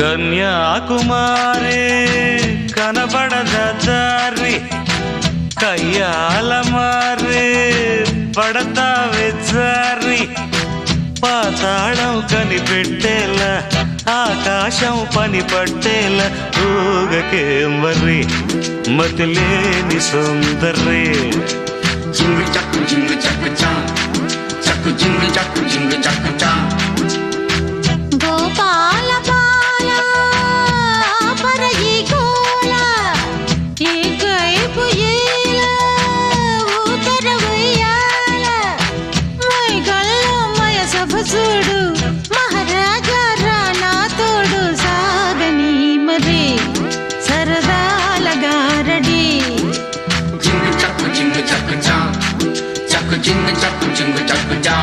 కన్యాకుమారి కనబడదారి కయ్యాల మారి పడతావే జారి. పాతాళం కనిపెట్టేలా ఆకాశం పని పట్టేల ఊగకేం వర్రి మతిలేని సుందర్రి. జింగు చక్కు జింగు చక్కు చక్కు జింగు చక్కు జింగు చక్కు చూడు. మహారాజా రాణా తోడు సాగని మరి సరదాలగా రెడీ. చింగు చక్కు చింగు చక్కు చా చక్కు చింగు చక్కు చింగు చక్కు చా